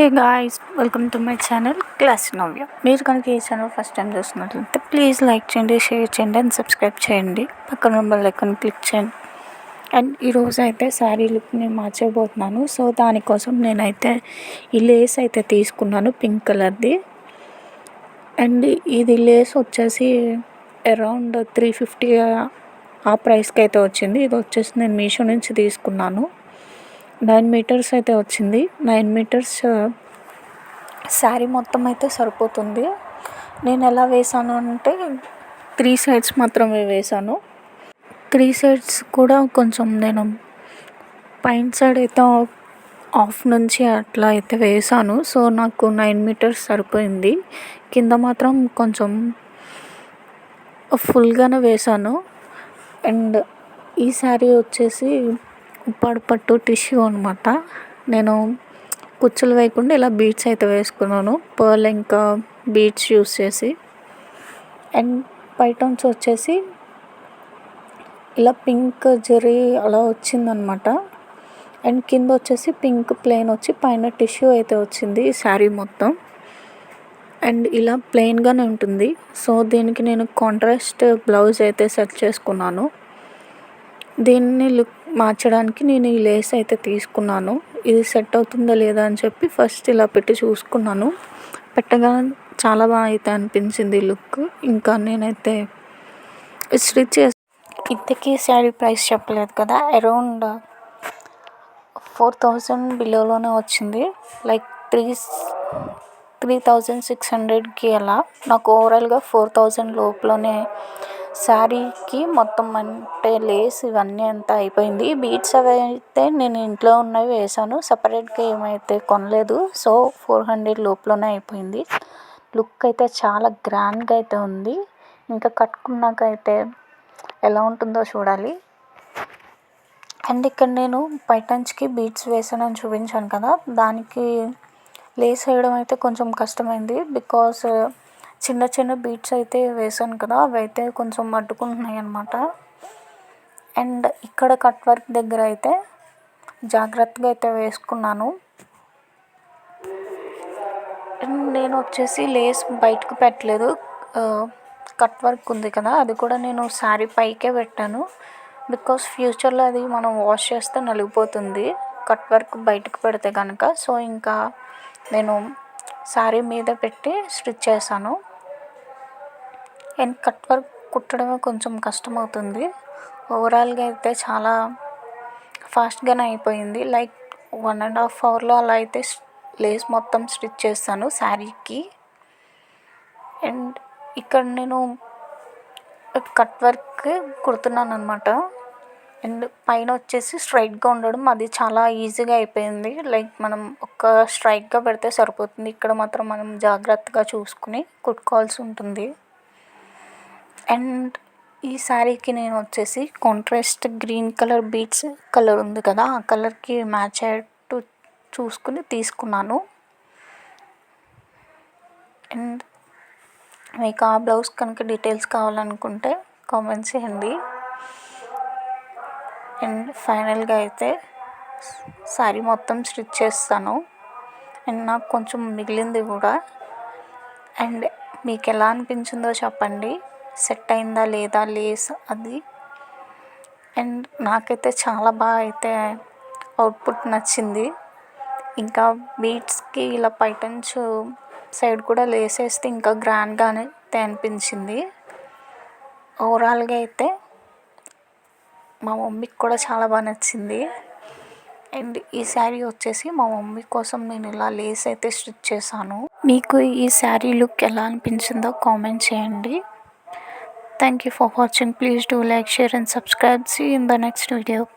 Hey guys welcome to my channel class Navya మీరు కనుక ఈ ఛానల్ ఫస్ట్ టైం చూస్తున్నట్లయితే ప్లీజ్ లైక్ చేయండి షేర్ చేయండి అండ్ సబ్స్క్రైబ్ చేయండి. పక్కన బెల్ ఐకాన్ క్లిక్ చేయండి. అండ్ ఈరోజు అయితే శారీ నేను మార్చేయబోతున్నాను సో దానికోసం నేనైతే ఈ లేస్ అయితే తీసుకున్నాను పింక్ కలర్ది అండ్ ఇది లేస్ వచ్చేసి అరౌండ్ త్రీ ఫిఫ్టీ ఆ ప్రైస్కి అయితే వచ్చింది. ఇది వచ్చేసి నేను మీషో నుంచి తీసుకున్నాను. నైన్ మీటర్స్ అయితే వచ్చింది. నైన్ మీటర్స్ శారీ మొత్తం అయితే సరిపోతుంది. నేను ఎలా వేసాను అంటే త్రీ సైడ్స్ మాత్రమే వేసాను. త్రీ సైడ్స్ కూడా కొంచెం నేను పైన సైడ్ అయితే ఆఫ్ నుంచి అట్లా అయితే వేసాను. సో నాకు నైన్ మీటర్స్ సరిపోయింది. కింద మాత్రం కొంచెం ఫుల్గానే వేసాను. అండ్ ఈ శారీ వచ్చేసి ఉప్పాడు పట్టు టిష్యూ అనమాట నేను కుచ్చులు వేయకుండా ఇలా బీడ్స్ అయితే వేసుకున్నాను. పర్ల్ ఇంకా బీడ్స్ యూస్ చేసి. అండ్ పైటన్స్ వచ్చేసి ఇలా పింక్ జరీ అలా వచ్చిందనమాట అండ్ కింద వచ్చేసి పింక్ ప్లెయిన్ వచ్చి పైన టిష్యూ అయితే వచ్చింది ఈ శారీ మొత్తం. అండ్ ఇలా ప్లెయిన్గానే ఉంటుంది. సో దీనికి నేను కాంట్రాస్ట్ బ్లౌజ్ అయితే సెట్ చేసుకున్నాను. దీన్ని లుక్ మార్చడానికి నేను ఈ లేస్ అయితే తీసుకున్నాను. ఇది సెట్ అవుతుందా లేదా అని చెప్పి ఫస్ట్ ఇలా పెట్టి చూసుకున్నాను. పెట్టగా చాలా బాగా అయితే అనిపించింది లుక్. ఇంకా నేనైతే స్టిచ్ చేసి ఇంతకీ శారీ ప్రైస్ చెప్పలేదు కదా అరౌండ్ ఫోర్ థౌజండ్ బిలోలోనే వచ్చింది. Like three three thousand six హండ్రెడ్కి అలా. నాకు ఓవరాల్గా ఫోర్ థౌజండ్ లోపలనే శారీకి మొత్తం అంటే లేస్ ఇవన్నీ అంతా అయిపోయింది. బీట్స్ అవి అయితే నేను ఇంట్లో ఉన్నవి వేసాను సపరేట్గా ఏమైతే కొనలేదు. సో ఫోర్ హండ్రెడ్ లోపలనే అయిపోయింది. లుక్ అయితే చాలా గ్రాండ్గా అయితే ఉంది. ఇంకా కట్టుకున్నాక అయితే ఎలా ఉంటుందో చూడాలి. అండ్ ఇక్కడ నేను పైటంచ్కి బీట్స్ వేసానని చూపించాను కదా. దానికి లేస్ వేయడం అయితే కొంచెం కష్టమైంది. బికాస్ చిన్న చిన్న బీట్స్ అయితే వేసాను కదా అవి అయితే కొంచెం అడ్డుకుంటున్నాయి అన్నమాట. అండ్ ఇక్కడ కట్ వర్క్ దగ్గర అయితే జాగ్రత్తగా అయితే వేసుకున్నాను. అండ్ నేను వచ్చేసి లేస్ బయటకు పెట్టలేదు. కట్ వర్క్ ఉంది కదా అది కూడా నేను శారీ పైకే పెట్టాను. బికాస్ ఫ్యూచర్లో అది మనం వాష్ చేస్తే నలిగిపోతుంది కట్ వర్క్ బయటకు పెడితే కనుక సో ఇంకా నేను శారీ మీద పెట్టి స్టిచ్ చేశాను. అండ్ కట్ వర్క్ కుట్టడమే కొంచెం కష్టమవుతుంది. ఓవరాల్గా అయితే చాలా ఫాస్ట్గానే అయిపోయింది. లైక్ వన్ అండ్ హాఫ్ అవర్లో అలా అయితే లేస్ మొత్తం స్టిచ్ చేస్తాను శారీకి. అండ్ ఇక్కడ నేను కట్ వర్క్ కుడుతున్నాను అనమాట అండ్ పైన వచ్చేసి స్ట్రైట్గా ఉండడం అది చాలా ఈజీగా అయిపోయింది. లైక్ మనం ఒక స్ట్రైట్గా పెడితే సరిపోతుంది. ఇక్కడ మాత్రం మనం జాగ్రత్తగా చూసుకుని కుట్టుకోవాల్సి ఉంటుంది. అండ్ ఈ శారీకి నేను వచ్చేసి contrast green colour beads colour ఉంది కదా ఆ కలర్కి మ్యాచ్ అయ్యేట్టు చూసుకుని తీసుకున్నాను. అండ్ మీకు ఆ బ్లౌజ్ కనుక డీటెయిల్స్ కావాలనుకుంటే కామెంట్ చేయండి. అండ్ ఫైనల్గా అయితే శారీ మొత్తం స్టిచ్ చేస్తాను. అండ్ నాకు కొంచెం మిగిలింది కూడా. అండ్ మీకు ఎలా అనిపించిందో చెప్పండి. సెట్ అయిందా లేదా లేస్ అది. అండ్ నాకైతే చాలా బాగా అయితే అవుట్పుట్ నచ్చింది. ఇంకా బీట్స్కి ఇలా పైటన్స్ సైడ్ కూడా లేస్ వేస్తే ఇంకా గ్రాండ్గానే అయితే అనిపించింది. ఓవరాల్గా అయితే మా మమ్మీకి కూడా చాలా బాగా నచ్చింది. అండ్ ఈ శారీ వచ్చేసి మా మమ్మీ కోసం నేను ఇలా లేస్ అయితే స్టిచ్ చేశాను. మీకు ఈ శారీ లుక్ ఎలా అనిపించిందో కామెంట్ చేయండి. Thank you for watching. Please do like, share and subscribe. See you in the next video.